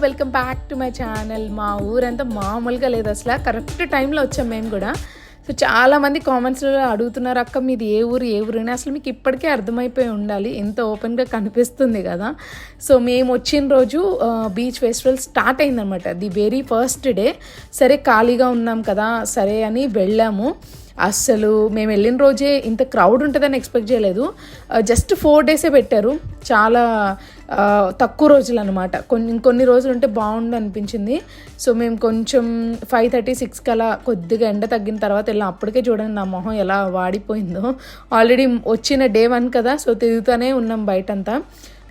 Welcome back to my channel మా ఊరంతా మామూలుగా లేదు అసలు. కరెక్ట్ టైంలో వచ్చాం మేము కూడా. సో చాలామంది కామెంట్స్లో అడుగుతున్నారు అక్క మీది ఏ ఊరు ఏ ఊరు? అని అసలు మీకు ఇప్పటికే అర్థమైపోయి ఉండాలి. ఎంత ఓపెన్గా కనిపిస్తుంది కదా. సో మేము వచ్చిన రోజు బీచ్ ఫెస్టివల్ స్టార్ట్ అయిందనమాట ది వెరీ ఫస్ట్ డే సరే ఖాళీగా ఉన్నాం కదా సరే అని వెళ్ళాము. అస్సలు మేము వెళ్ళిన రోజే ఇంత క్రౌడ్ ఉంటుందని ఎక్స్పెక్ట్ చేయలేదు. జస్ట్ ఫోర్ డేసే పెట్టారు. చాలా తక్కువ రోజులు అనమాట కొన్ని కొన్ని రోజులు ఉంటే బాగుండు అనిపించింది సో మేము కొంచెం ఫైవ్ థర్టీ సిక్స్ కల్లా కొద్దిగా ఎండ తగ్గిన తర్వాత వెళ్ళాం. అప్పటికే చూడండి నా మొహం ఎలా వాడిపోయిందో. ఆల్రెడీ వచ్చిన డే వన్ కదా సో తిరుగుతూనే ఉన్నాం బయటంతా.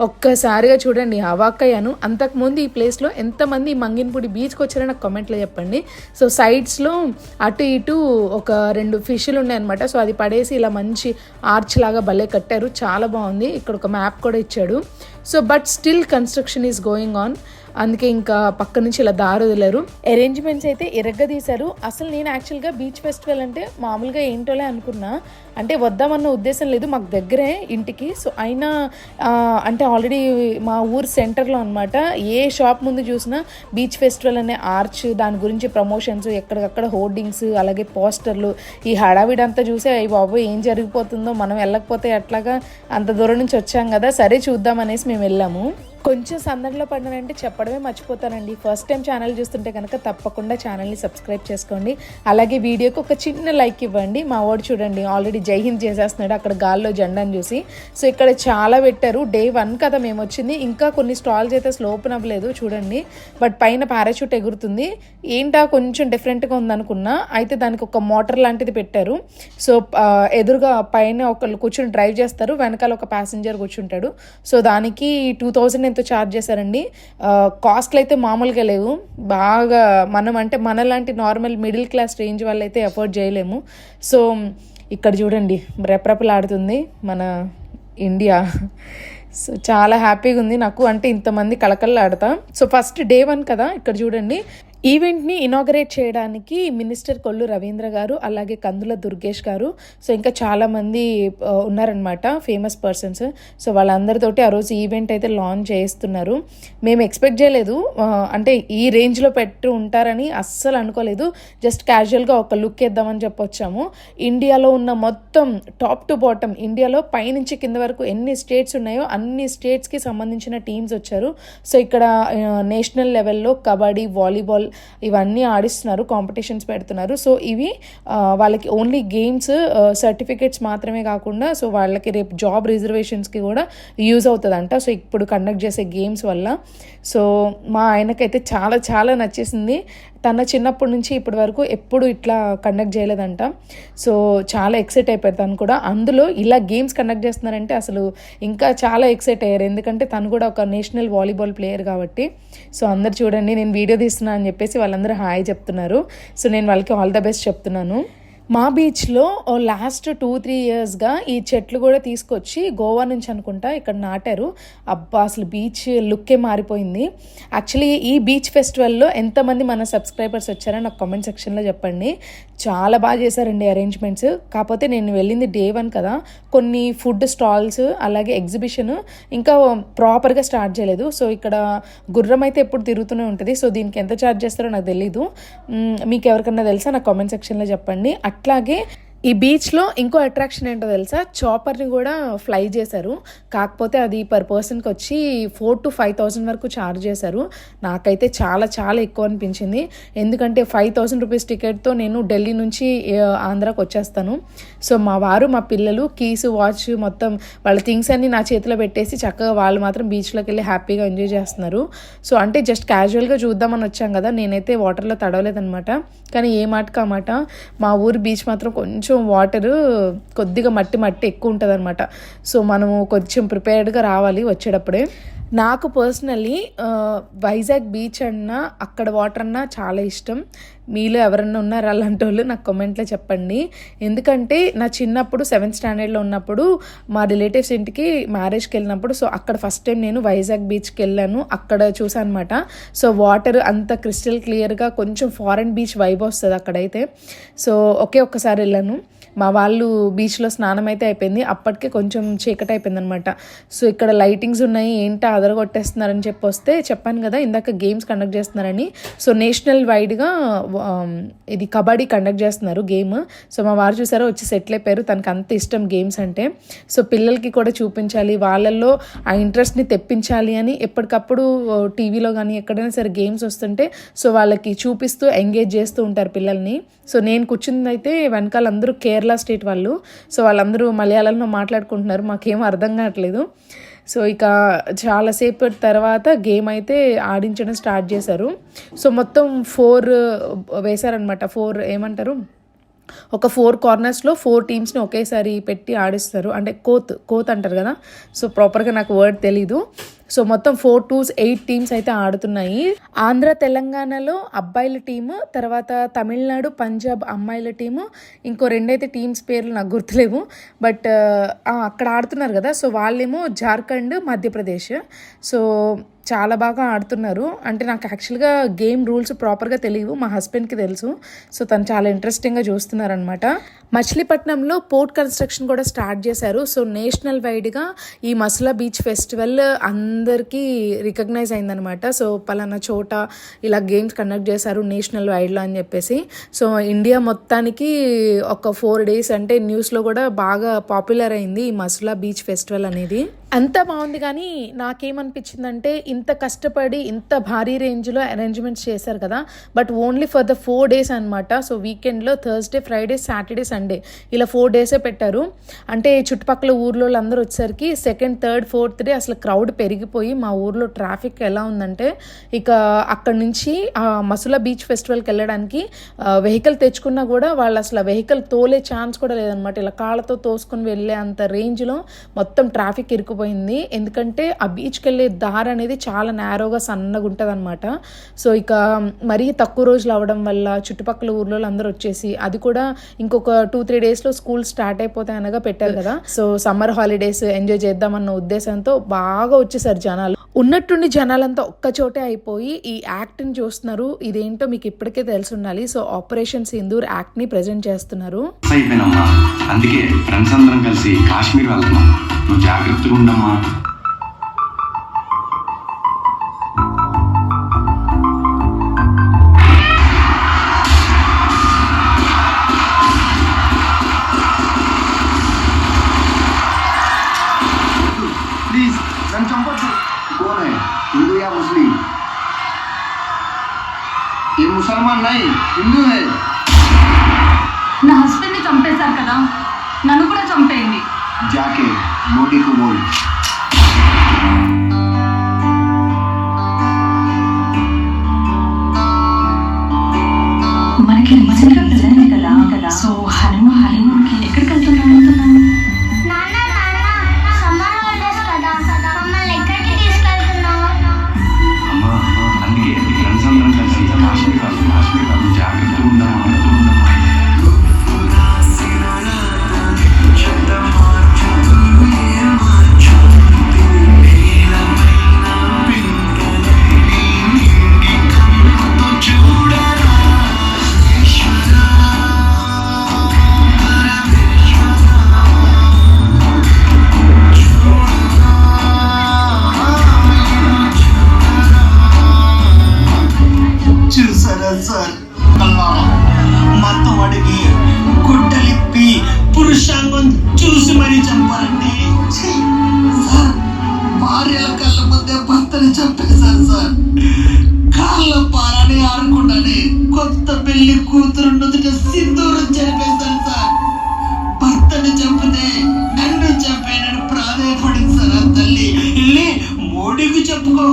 ఒక్కసారిగా చూడండి అవాక్కయ్యాను. అంతకుముందు ఈ ప్లేస్లో ఎంతమంది మంగినపూడి బీచ్కి వచ్చారో నాకు కామెంట్లో చెప్పండి. సో సైడ్స్లో అటు ఇటు ఒక రెండు ఫిష్లు ఉన్నాయన్నమాట సో అది పడేసి ఇలా మంచి ఆర్చ్ లాగా భలే కట్టారు. చాలా బాగుంది. ఇక్కడ ఒక మ్యాప్ కూడా ఇచ్చాడు. So but still construction is going on అందుకే ఇంకా పక్క నుంచి ఇలా దారి వదిలేరు. అరేంజ్మెంట్స్ అయితే ఇరగ్గదీశారు అసలు నేను యాక్చువల్గా బీచ్ ఫెస్టివల్ అంటే మామూలుగా ఏంటోలే అనుకున్నా. అంటే వద్దామన్న ఉద్దేశం లేదు మాకు దగ్గరే ఇంటికి. సో అయినా అంటే ఆల్రెడీ మా ఊరు సెంటర్లో అనమాట ఏ షాప్ ముందు చూసినా బీచ్ ఫెస్టివల్ అనే ఆర్చ్ దాని గురించి ప్రమోషన్స్ ఎక్కడికక్కడ హోర్డింగ్స్ అలాగే పోస్టర్లు ఈ హడావిడంతా చూసే అయ్యి బాబు ఏం జరిగిపోతుందో మనం వెళ్ళకపోతే ఎట్లాగా? అంత దూరం నుంచి వచ్చాం కదా సరే చూద్దాం అనేసి మేము వెళ్ళాము. కొంచెం సందడిలో పడినానంటే చెప్పడమే మర్చిపోతానండి. ఫస్ట్ టైం ఛానల్ చూస్తుంటే కనుక తప్పకుండా ఛానల్ని సబ్స్క్రైబ్ చేసుకోండి. అలాగే వీడియోకి ఒక చిన్న లైక్ ఇవ్వండి. మా వాడు చూడండి ఆల్రెడీ జై హింద్ చేసేస్తున్నాడు. అక్కడ గాల్లో జెండాను చూసి. సో ఇక్కడ చాలా పెట్టారు. డే వన్ కదా మేము వచ్చింది ఇంకా కొన్ని స్టాల్స్ అయితే స్లో ఓపెన్ అవ్వలేదు. చూడండి. బట్ పైన పారాషూట్ ఎగురుతుంది. ఏంటా కొంచెం డిఫరెంట్గా ఉందనుకున్నా. అయితే దానికి ఒక మోటార్ లాంటిది పెట్టారు. సో ఎదురుగా పైన ఒకళ్ళు కూర్చొని డ్రైవ్ చేస్తారు. వెనకాల ఒక ప్యాసింజర్ కూర్చుంటాడు. సో దానికి టూ థౌజండ్ ఎంతో ఛార్జ్ చేశారండి. కాస్ట్లు అయితే మామూలుగా లేవు. బాగా మనం అంటే మనలాంటి నార్మల్ మిడిల్ క్లాస్ రేంజ్ వాళ్ళైతే అఫోర్డ్ చేయలేము. సో ఇక్కడ చూడండి రెప్రపలాడుతుంది మన ఇండియా. సో చాలా హ్యాపీగా ఉంది నాకు. అంటే ఇంతమంది కలకల్లాడతా సో ఫస్ట్ డే వన్ కదా ఇక్కడ చూడండి. ఈవెంట్ని ఇనాగరేట్ చేయడానికి మినిస్టర్ కొల్లు రవీంద్ర గారు అలాగే కందుల దుర్గేష్ గారు. సో ఇంకా చాలామంది ఉన్నారనమాట ఫేమస్ పర్సన్స్ సో వాళ్ళందరితోటి ఆ రోజు ఈవెంట్ అయితే లాంచ్ చేస్తున్నారు మేము ఎక్స్పెక్ట్ చేయలేదు. అంటే ఈ రేంజ్లో పెట్టి ఉంటారని అస్సలు అనుకోలేదు. జస్ట్ క్యాజువల్గా ఒక లుక్ వేద్దామని చెప్పొచ్చాము. ఇండియాలో ఉన్న మొత్తం టాప్ టు బాటమ్ ఇండియాలో పైనుంచి కింద వరకు ఎన్ని స్టేట్స్ ఉన్నాయో అన్ని స్టేట్స్కి సంబంధించిన టీమ్స్ వచ్చారు. సో ఇక్కడ నేషనల్ లెవెల్లో కబడ్డీ వాలీబాల్ ఇవన్నీ ఆడిస్తున్నారు కాంపిటీషన్స్ పెడుతున్నారు. సో ఇవి వాళ్ళకి ఓన్లీ గేమ్స్ సర్టిఫికేట్స్ మాత్రమే కాకుండా సో వాళ్ళకి రేపు జాబ్ రిజర్వేషన్స్కి కూడా యూజ్ అవుతుందంట. సో ఇప్పుడు కండక్ట్ చేసే గేమ్స్ వల్ల. సో మా ఆయనకైతే చాలా చాలా నచ్చేసింది. తన చిన్నప్పటి నుంచి ఇప్పటి వరకు ఎప్పుడు ఇట్లా కండక్ట్ చేయలేదంట. సో చాలా ఎక్సైట్ అయిపోయారు తను కూడా. అందులో ఇలా గేమ్స్ కండక్ట్ చేస్తున్నారంటే అసలు ఇంకా చాలా ఎక్సైట్ అయ్యారు. ఎందుకంటే తను కూడా ఒక నేషనల్ వాలీబాల్ ప్లేయర్ కాబట్టి. సో అందరు చూడండి నేను వీడియో తీస్తున్నా అని చెప్పేసి వాళ్ళందరూ హాయ్ చెప్తున్నారు. సో నేను వాళ్ళకి ఆల్ ద బెస్ట్ చెప్తున్నాను. మా బీచ్లో లాస్ట్ టూ త్రీ ఇయర్స్గా ఈ చెట్లు కూడా తీసుకొచ్చి గోవా నుంచి అనుకుంటా ఇక్కడ నాటారు. అబ్బా అసలు బీచ్ లుక్కే మారిపోయింది. యాక్చువల్లీ ఈ బీచ్ ఫెస్టివల్లో ఎంతమంది మన సబ్స్క్రైబర్స్ వచ్చారో నాకు కామెంట్ సెక్షన్లో చెప్పండి. చాలా బాగా చేశారండి అరేంజ్మెంట్స్ కాకపోతే నేను వెళ్ళింది డే వన్ కదా. కొన్ని ఫుడ్ స్టాల్స్ అలాగే ఎగ్జిబిషన్ ఇంకా ప్రాపర్గా స్టార్ట్ చేయలేదు. సో ఇక్కడ గుర్రం అయితే ఎప్పుడు తిరుగుతూనే ఉంటుంది. సో దీనికి ఎంత ఛార్జ్ చేస్తారో నాకు తెలీదు. మీకు ఎవరికన్నా తెలుసా? నాకు కామెంట్ సెక్షన్లో చెప్పండి. అట్లాగే ఈ బీచ్లో ఇంకో అట్రాక్షన్ ఏంటో తెలుసా? చాపర్ని కూడా ఫ్లై చేశారు. కాకపోతే అది పర్ పర్సన్కి వచ్చి ఫోర్ టు ఫైవ్ థౌసండ్ వరకు ఛార్జ్ చేశారు. నాకైతే చాలా చాలా ఎక్కువ అనిపించింది. ఎందుకంటే ఫైవ్ థౌసండ్ రూపీస్ టికెట్తో నేను ఢిల్లీ నుంచి ఆంధ్రాకి వచ్చేస్తాను. సో మా వారు మా పిల్లలు కీస్ వాచ్ మొత్తం వాళ్ళ థింగ్స్ అన్ని నా చేతిలో పెట్టేసి చక్కగా వాళ్ళు మాత్రం బీచ్లోకి వెళ్ళి హ్యాపీగా ఎంజాయ్ చేస్తున్నారు. సో అంటే జస్ట్ క్యాజువల్గా చూద్దామని వచ్చాం కదా నేనైతే వాటర్లో తడవలేదనమాట కానీ ఏ మాటకు ఆ మాట? మా ఊరు బీచ్ మాత్రం కొంచెం కొంచెం వాటర్ కొద్దిగా మట్టి మట్టి ఎక్కువ ఉంటుంది అనమాట సో మనము కొంచెం ప్రిపేర్డ్గా రావాలి వచ్చేటప్పుడే. నాకు పర్సనలీ వైజాగ్ బీచ్ అన్నా అక్కడ వాటర్ అన్నా చాలా ఇష్టం. మీలో ఎవరన్నా ఉన్నారు అలాంటి వాళ్ళు నాకు కామెంట్లో చెప్పండి. ఎందుకంటే నా చిన్నప్పుడు సెవెంత్ స్టాండర్డ్లో ఉన్నప్పుడు మా రిలేటివ్స్ ఇంటికి మ్యారేజ్కి వెళ్ళినప్పుడు సో అక్కడ ఫస్ట్ టైం నేను వైజాగ్ బీచ్కి వెళ్ళాను. అక్కడ చూసాను అనమాట సో వాటర్ అంత క్రిస్టల్ క్లియర్గా కొంచెం ఫారెన్ బీచ్ వైబ్ వస్తుంది అక్కడైతే. సో ఒకే ఒక్కసారి వెళ్ళాను. మా వాళ్ళు బీచ్లో స్నానం అయితే అయిపోయింది. అప్పటికే కొంచెం చీకటి అయిపోయింది అనమాట సో ఇక్కడ లైటింగ్స్ ఉన్నాయి. ఏంటో అదరగొట్టేస్తున్నారని చెప్పి వస్తే చెప్పాను కదా ఇందాక గేమ్స్ కండక్ట్ చేస్తున్నారని. సో నేషనల్ వైడ్గా ఇది కబడ్డీ కండక్ట్ చేస్తున్నారు గేమ్ సో మా వారు చూసారో వచ్చి సెటిల్ అయిపోయారు. తనకు అంత ఇష్టం గేమ్స్ అంటే. సో పిల్లలకి కూడా చూపించాలి. వాళ్ళల్లో ఆ ఇంట్రెస్ట్ని తెప్పించాలి అని ఎప్పటికప్పుడు టీవీలో కానీ ఎక్కడైనా సరే గేమ్స్ వస్తుంటే సో వాళ్ళకి చూపిస్తూ ఎంగేజ్ చేస్తూ ఉంటారు పిల్లల్ని. సో నేను కూర్చుంది అయితే వెనకాల అందరూ కేర్ కేరళ స్టేట్ వాళ్ళు. సో వాళ్ళందరూ మలయాళంలో మాట్లాడుకుంటున్నారు. మాకేం అర్థం కావట్లేదు. సో ఇక చాలాసేపు తర్వాత గేమ్ అయితే ఆడించడం స్టార్ట్ చేశారు. సో మొత్తం ఫోర్ వేశారనమాట ఫోర్ ఏమంటారు? ఒక ఫోర్ కార్నర్స్లో ఫోర్ టీమ్స్ని ఒకేసారి పెట్టి ఆడిస్తారు. అంటే కోత్ కోత్ అంటారు కదా. సో ప్రాపర్గా నాకు వర్డ్ తెలీదు. సో మొత్తం ఫోర్ టూస్ ఎయిట్ టీమ్స్ అయితే ఆడుతున్నాయి. ఆంధ్ర తెలంగాణలో అబ్బాయిల టీము తర్వాత తమిళనాడు పంజాబ్ అమ్మాయిల టీము. ఇంకో రెండైతే టీమ్స్ పేర్లు నాకు గుర్తులేవు. బట్ అక్కడ ఆడుతున్నారు కదా సో వాళ్ళేమో జార్ఖండ్ మధ్యప్రదేశ్. సో చాలా బాగా ఆడుతున్నారు. అంటే నాకు యాక్చువల్గా గేమ్ రూల్స్ ప్రాపర్గా తెలియవు. మా హస్బెండ్కి తెలుసు. సో తను చాలా ఇంట్రెస్టింగ్గా చూస్తున్నారనమాట మచిలీపట్నంలో పోర్ట్ కన్స్ట్రక్షన్ కూడా స్టార్ట్ చేశారు. సో నేషనల్ వైడ్గా ఈ మసులా బీచ్ ఫెస్టివల్ అందరికీ రికగ్నైజ్ అయిందనమాట సో పలానా చోట ఇలా గేమ్స్ కండక్ట్ చేశారు నేషనల్ వైడ్లో అని చెప్పేసి. సో ఇండియా మొత్తానికి ఒక ఫోర్ డేస్ అంటే న్యూస్లో కూడా బాగా పాపులర్ అయింది ఈ మసులా బీచ్ ఫెస్టివల్ అనేది. అంత బాగుంది కానీ నాకేమనిపించిందంటే ఇంత ఇంత కష్టపడి ఇంత భారీ రేంజ్లో అరేంజ్మెంట్స్ చేశారు కదా but only for the four days అనమాట సో వీకెండ్లో థర్స్డే ఫ్రైడే సాటర్డే సండే ఇలా ఫోర్ డేసే పెట్టారు. అంటే చుట్టుపక్కల ఊర్లో అందరూ వచ్చేసరికి సెకండ్ థర్డ్ ఫోర్త్ డే అసలు క్రౌడ్ పెరిగిపోయి మా ఊర్లో ట్రాఫిక్ ఎలా ఉందంటే ఇక అక్కడ నుంచి ఆ మసులా బీచ్ ఫెస్టివల్కి వెళ్ళడానికి వెహికల్ తెచ్చుకున్నా కూడా వాళ్ళు అసలు వెహికల్ తోలే ఛాన్స్ కూడా లేదనమాట ఇలా కాళ్ళతో తోసుకొని వెళ్ళే అంత రేంజ్లో మొత్తం ట్రాఫిక్ ఇరుకుపోయింది ఎందుకంటే ఆ బీచ్కి వెళ్ళే దారి అనేది చాలా నేరోగా సన్నగా ఉంటుంది అనమాట సో ఇక మరీ తక్కువ రోజులు అవడం వల్ల చుట్టుపక్కల ఊర్లో అందరూ వచ్చేసి అది కూడా ఇంకొక టూ త్రీ డేస్లో స్కూల్ స్టార్ట్ అయిపోతాయి అనగా పెట్టారు కదా. సో సమ్మర్ హాలిడేస్ ఎంజాయ్ చేద్దామన్న ఉద్దేశంతో బాగా వచ్చేసారు జనాలు. ఉన్నట్టుండి జనాలంతా ఒక్క చోటే అయిపోయి ఈ యాక్ట్ని చూస్తున్నారు. ఇదేంటో మీకు ఇప్పటికే తెలిసి ఉండాలి. సో ఆపరేషన్ సింధూర్ యాక్ట్ని ప్రజెంట్ చేస్తున్నారు. అయిపోయినమ్మా అందుకే ఫ్రెండ్స్ అందరం కలిసి కాశ్మీర్ వెళ్తున్నాం నువ్వు జాగ్రత్తగా ఉండమ్మా. ये मुसलमान नहीं हिंदू है నా హస్బెండ్ని చంపేశారు కదా నన్ను కూడా చంపేయండి जाके मोदी को बोल మనకి రీసెంట్ గా పెళ్ళైంది కదా కదా సో హనుమ హనుమూన్ కూతురు నుదుట సింధూరం జరిపేశారు సార్. భర్తను చంపితే నన్ను చంపేనని ప్రాధాయపడింది సార్ ఆ తల్లి. వెళ్ళి మోడీకి చెప్పుకో.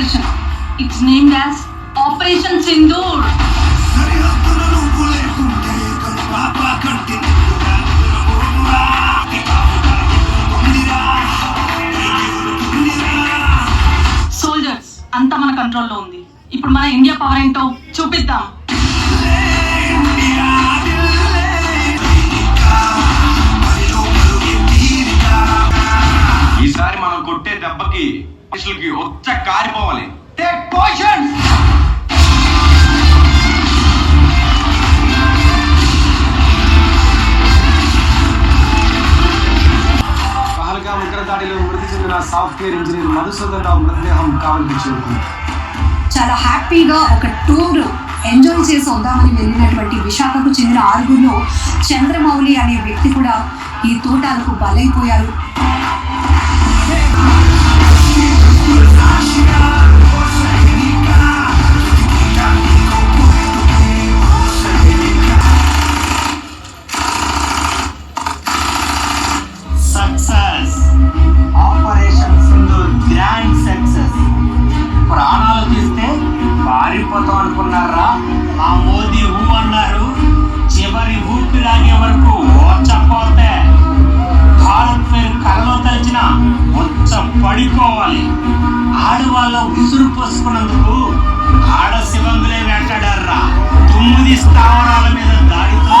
Operation. It's named as operation Sindoor soldiers అంతా మన కంట్రోల్లో ఉంది. ఇప్పుడు మన ఇండియా పవర్ ఏంటో చూపిద్దాం. ఈసారి మనం కొట్టే దెబ్బకి మనుషులకి వచ్చ కారిపోవాలి టేక్ పొజిషన్స్ పహల్గా ఉగ్ర దాడిలో మృతి చెందిన సాఫ్ట్వేర్ ఇంజనీర్ మధుసూదన్ రావు మృతదేహం కావలికి చేరుకుంది చాలా హ్యాపీగా ఒక టూర్ ఎంజాయ్ చేసి వద్దామని వెళ్ళినటువంటి విశాఖకు చెందిన ఆరుగురిలో చంద్రమౌళి అనే వ్యక్తి కూడా ఈ తోటాలకు బలైపోయారు. పారిపోతాం అనుకున్నారా? ఆ మోదీ ఊ అన్నారు చివరి ఊపిరాగే వరకు ఓచపోతే భారత్ పేరు కలలో తలిచిన వచ్చ పడిపోవాలి. ఆడవాళ్ళ ఉసురు పోసుకున్నందుకు ఆడ శివంగులే వెంటాడారా. తొమ్మిది స్థావరాల మీద దాడితో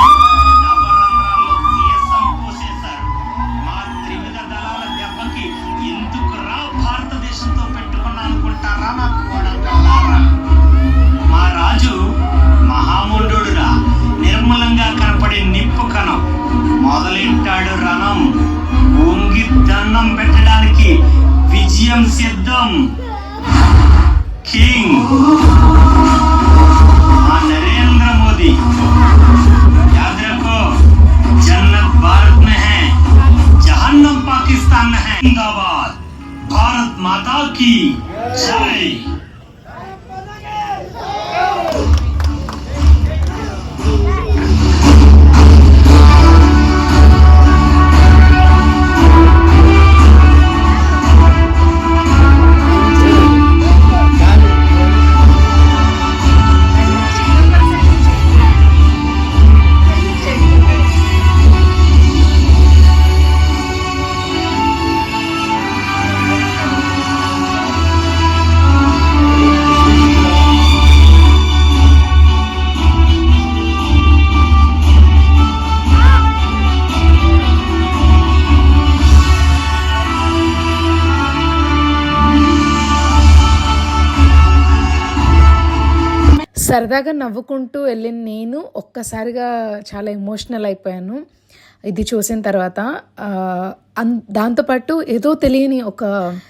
సరదాగా నవ్వుకుంటూ వెళ్ళిన నేను ఒక్కసారిగా చాలా ఎమోషనల్ అయిపోయాను. ఇది చూసిన తర్వాత అన్ దాంతోపాటు ఏదో తెలియని ఒక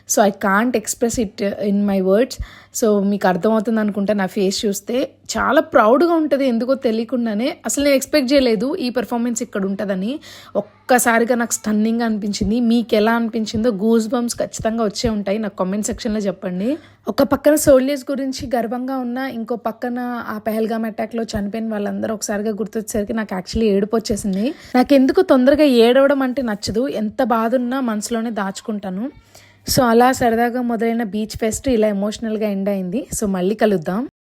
so I can't express it in my words so మీకు అర్థమవుతుంది అనుకుంటా నా ఫేస్ చూస్తే. చాలా ప్రౌడ్గా ఉంటుంది ఎందుకో తెలియకుండానే. అసలు నేను ఎక్స్పెక్ట్ చేయలేదు ఈ పెర్ఫార్మెన్స్ ఇక్కడ ఉంటుందని. ఒక్కసారిగా నాకు స్టన్నింగ్ అనిపించింది. మీకు ఎలా అనిపించిందో గూస్ బంప్స్ ఖచ్చితంగా వచ్చే ఉంటాయి. నాకు కామెంట్ సెక్షన్లో చెప్పండి. ఒక పక్కన సోల్జర్స్ గురించి గర్వంగా ఉన్న ఇంకో పక్కన ఆ పెహల్గామ్ అటాక్లో చనిపోయిన వాళ్ళందరూ ఒకసారిగా గుర్తొచ్చేసరికి నాకు యాక్చువల్లీ ఏడుపు వచ్చేసింది. నాకు ఎందుకు తొందరగా ఏడవడం అంటే నచ్చదు. ఎంత బాధ ఉన్నా మనసులోనే దాచుకుంటాను. సో అలా సరదాగా మొదలైన బీచ్ ఫెస్ట్ ఇలా ఎమోషనల్గా ఎండ్ అయింది. సో మళ్ళీ కలుద్దాం.